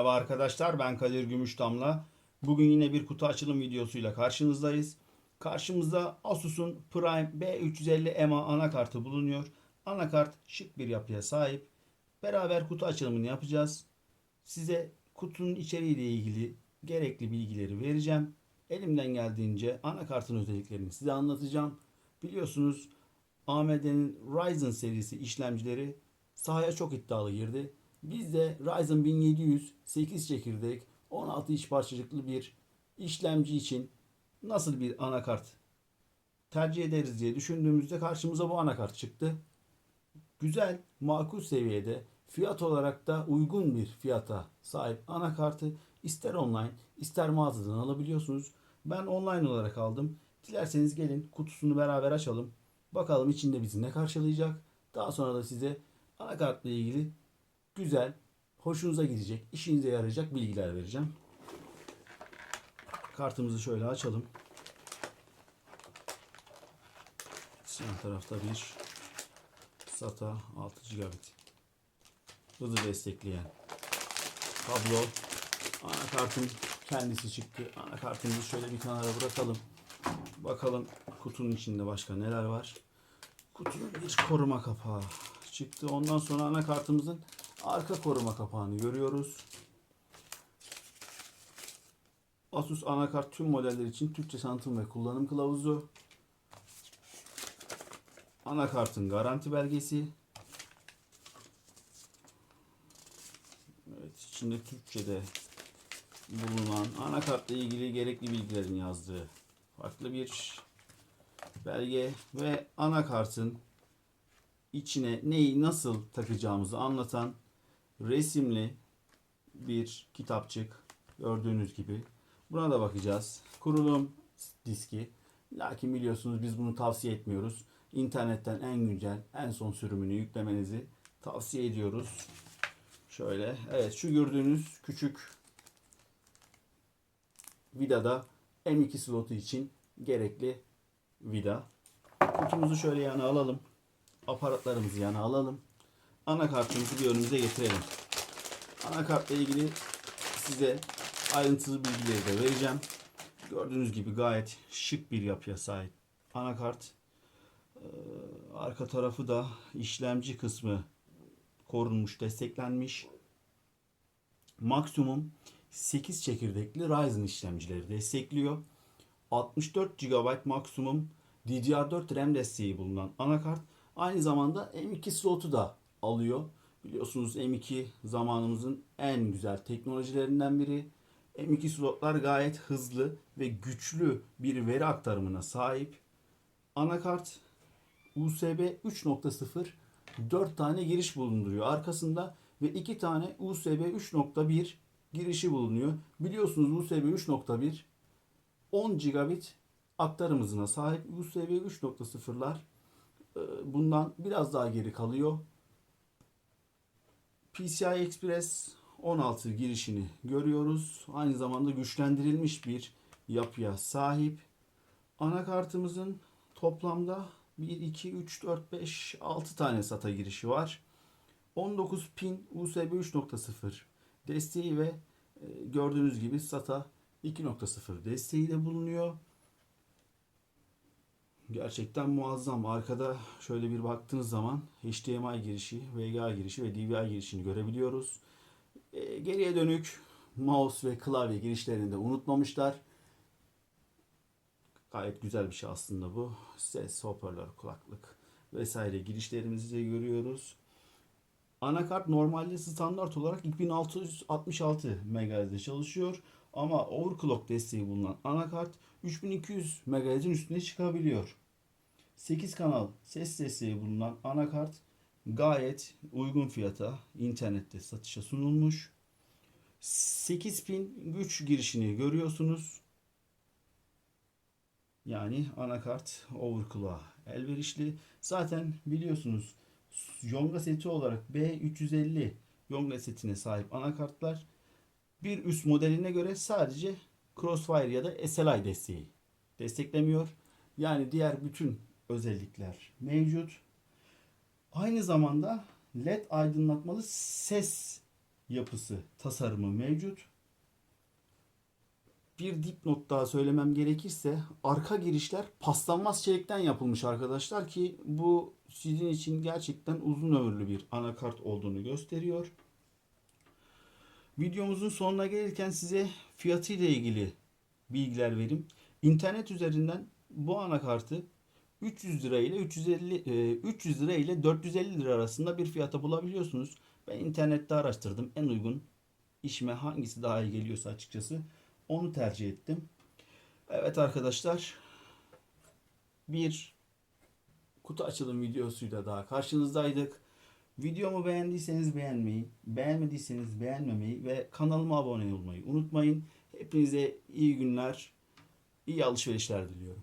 Merhaba arkadaşlar ben Kadir Gümüştamla. Bugün yine bir kutu açılım videosuyla karşınızdayız. Karşımızda Asus'un Prime B350 EMA anakartı bulunuyor. Anakart şık bir yapıya sahip. Beraber kutu açılımını yapacağız. Size kutunun içeriğiyle ilgili gerekli bilgileri vereceğim. Elimden geldiğince anakartın özelliklerini size anlatacağım. Biliyorsunuz AMD'nin Ryzen serisi işlemcileri sahaya çok iddialı girdi. Biz de Ryzen 1700 8 çekirdek 16 iç parçacıklı bir işlemci için nasıl bir anakart tercih ederiz diye düşündüğümüzde karşımıza bu anakart çıktı. Güzel, makul seviyede, fiyat olarak da uygun bir fiyata sahip anakartı ister online ister mağazadan alabiliyorsunuz. Ben online olarak aldım. Dilerseniz gelin kutusunu beraber açalım. Bakalım içinde bizi ne karşılayacak. Daha sonra da size anakartla ilgili güzel, hoşunuza gidecek, işinize yarayacak bilgiler vereceğim. Kartımızı şöyle açalım. Yan tarafta bir SATA 6 GB hızı destekleyen kablo. Anakartın kendisi çıktı. Anakartımızı şöyle bir kenara bırakalım. Bakalım kutunun içinde başka neler var. Kutunun bir koruma kapağı çıktı. Ondan sonra anakartımızın arka koruma kapağını görüyoruz. Asus anakart tüm modeller için Türkçe tanıtım ve kullanım kılavuzu. Anakartın garanti belgesi. Evet, içinde Türkçe'de bulunan anakartla ilgili gerekli bilgilerin yazdığı farklı bir belge ve anakartın içine neyi nasıl takacağımızı anlatan resimli bir kitapçık gördüğünüz gibi. Buna da bakacağız. Kurulum diski. Lakin biliyorsunuz biz bunu tavsiye etmiyoruz. İnternetten en güncel, en son sürümünü yüklemenizi tavsiye ediyoruz. Şöyle, evet şu gördüğünüz küçük vidada M2 slotu için gerekli vida. Kutumuzu şöyle yana alalım. Aparatlarımızı yana alalım. Anakartımızı bir önümüze getirelim. Anakartla ilgili size ayrıntılı bilgileri de vereceğim. Gördüğünüz gibi gayet şık bir yapıya sahip anakart. Ee, arka tarafı da işlemci kısmı korunmuş, desteklenmiş. Maksimum 8 çekirdekli Ryzen işlemcileri destekliyor. 64 GB maksimum DDR4 RAM desteği bulunan anakart aynı zamanda M2 slotu da alıyor. Biliyorsunuz M2 zamanımızın en güzel teknolojilerinden biri. M2 slotlar gayet hızlı ve güçlü bir veri aktarımına sahip. Anakart USB 3.0 4 tane giriş bulunduruyor arkasında ve 2 tane USB 3.1 girişi bulunuyor. Biliyorsunuz USB 3.1 10 gigabit aktarım hızına sahip USB 3.0'lar e, bundan biraz daha geri kalıyor. PCI Express 16 girişini görüyoruz. Aynı zamanda güçlendirilmiş bir yapıya sahip. Anakartımızın toplamda 1, 2, 3, 4, 5, 6 tane SATA girişi var. 19 pin USB 3.0 desteği ve e, gördüğünüz gibi SATA 2.0 desteği de bulunuyor. Gerçekten muazzam. Arkada şöyle bir baktığınız zaman HDMI girişi, VGA girişi ve DVI girişini görebiliyoruz. E, geriye dönük mouse ve klavye girişlerini de unutmamışlar. Gayet güzel bir şey aslında bu. Ses, hoparlör, kulaklık vesaire girişlerimizi de görüyoruz. Anakart normalde standart olarak 2666 MHz'de çalışıyor. Ama overclock desteği bulunan anakart 3200 MHz'in üstüne çıkabiliyor. 8 kanal ses desteği bulunan anakart gayet uygun fiyata internette satışa sunulmuş. 8 pin güç girişini görüyorsunuz. Yani anakart overclock'a elverişli. Zaten biliyorsunuz Yonga seti olarak B350 Yonga setine sahip anakartlar bir üst modeline göre sadece Crossfire ya da SLI desteği desteklemiyor. Yani diğer bütün özellikler mevcut. Aynı zamanda LED aydınlatmalı ses yapısı, tasarımı mevcut. Bir dipnot daha söylemem gerekirse arka girişler paslanmaz çelikten yapılmış arkadaşlar ki bu sizin için gerçekten uzun ömürlü bir anakart olduğunu gösteriyor. Videomuzun sonuna gelirken size fiyatı ile ilgili bilgiler vereyim. İnternet üzerinden bu anakartı 300 lira ile 350 e, 300 lira ile 450 lira arasında bir fiyata bulabiliyorsunuz. Ben internette araştırdım. En uygun işime hangisi daha iyi geliyorsa açıkçası onu tercih ettim. Evet arkadaşlar bir kutu açılım videosuyla daha karşınızdaydık. Videomu beğendiyseniz beğenmeyi, beğenmediyseniz beğenmemeyi ve kanalıma abone olmayı unutmayın. Hepinize iyi günler, iyi alışverişler diliyorum.